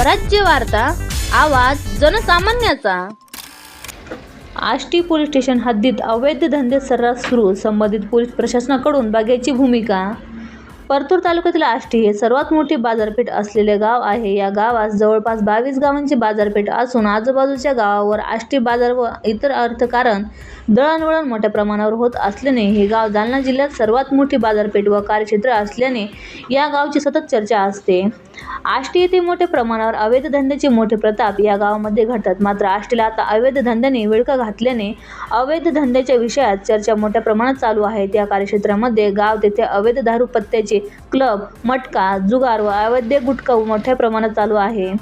स्वराज्य वार्ता आवाज जनसामान्याचा. आष्टी पोलीस स्टेशन हद्दीत अवैध धंदे सर्रास सुरू संबंधित पोलीस प्रशासनाकडून बघायची भूमिका. परतूर तालुक्यातील आष्टी हे सर्वात मोठी बाजारपेठ असलेले गाव आहे. या गावात जवळपास बावीस गावांची बाजारपेठ असून आजूबाजूच्या गावावर आष्टी बाजार व इतर अर्थकारण दळणवळण मोठ्या प्रमाणावर होत असल्याने हे गाव जालना जिल्ह्यात सर्वात मोठी बाजारपेठ व कार्यक्षेत्र असल्याने या गावची सतत चर्चा असते. आष्टी येथे मोठ्या प्रमाणावर अवैध धंद्याचे मोठे प्रताप या गावामध्ये घडतात. मात्र आष्टीला आता अवैध धंद्याने विळखा घातल्याने अवैध धंद्याच्या विषयात चर्चा मोठ्या प्रमाणात चालू आहे. त्या कार्यक्षेत्रामध्ये गाव तेथे अवैध दारू पत्त्याचे क्लब मटका जुगार व अवैध गुटखा मोठ्या प्रमाणात चालू आहे.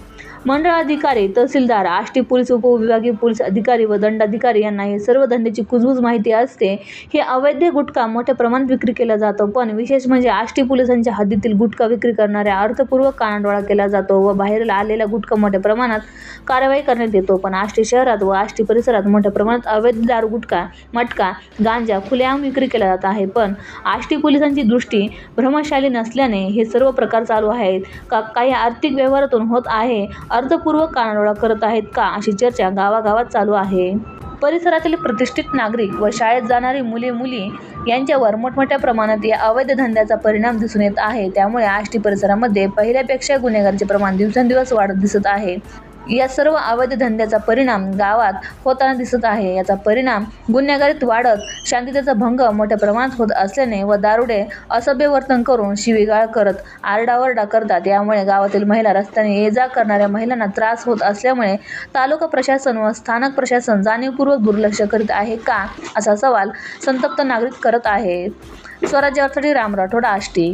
मंडळ अधिकारी तहसीलदार आष्टी पोलीस उपविभागीय पोलीस अधिकारी व दंडाधिकारी यांना हे सर्व धंद्याची कुजबूज माहिती असते. हे अवैध गुटखा मोठ्या प्रमाणात विक्री केला जातो. पण विशेष म्हणजे आष्टी पोलिसांच्या हद्दीतील गुटखा विक्री करणाऱ्या अर्थपूर्वक कानाडोळा केला जातो व बाहेर आलेला गुटखा मोठ्या प्रमाणात कारवाई करण्यात येतो. पण आष्टी शहरात व आष्टी परिसरात मोठ्या प्रमाणात अवैध दारू गुटखा मटका गांजा खुलेआम विक्री केला जात आहे. पण आष्टी पोलिसांची दृष्टी भ्रमशाली नसल्याने हे सर्व प्रकार चालू आहेत. का काही आर्थिक व्यवहारातून होत आहे. अर्थपूर्वक कानाडोळा करत आहेत का अशी चर्चा गावागावात चालू आहे. परिसरातील प्रतिष्ठित नागरिक व शाळेत जाणारी मुले मुली यांच्यावर मोठमोठ्या प्रमाणात या अवैध धंद्याचा परिणाम दिसून येत आहे. त्यामुळे आष्टी परिसरामध्ये पहिल्यापेक्षा गुन्हेगारीचे प्रमाण दिवसेंदिवस वाढत दिसत आहे. या सर्व अवैध धंद्याचा परिणाम गावात होताना दिसत आहे. याचा परिणाम गुन्हेगारीत वाढत शांततेचा भंग मोठ्या प्रमाणात होत असल्याने व दारुडे असभ्य वर्तन करून शिवीगाळ करत आरडाओरडा करतात. यामुळे गावातील महिला रस्त्याने ये जा करणाऱ्या महिलांना त्रास होत असल्यामुळे तालुका प्रशासन व स्थानक प्रशासन जाणीवपूर्वक दुर्लक्ष करीत आहे का असा सवाल संतप्त नागरिक करत आहेत स्वराज्यासाठी राम राठोड आष्टी.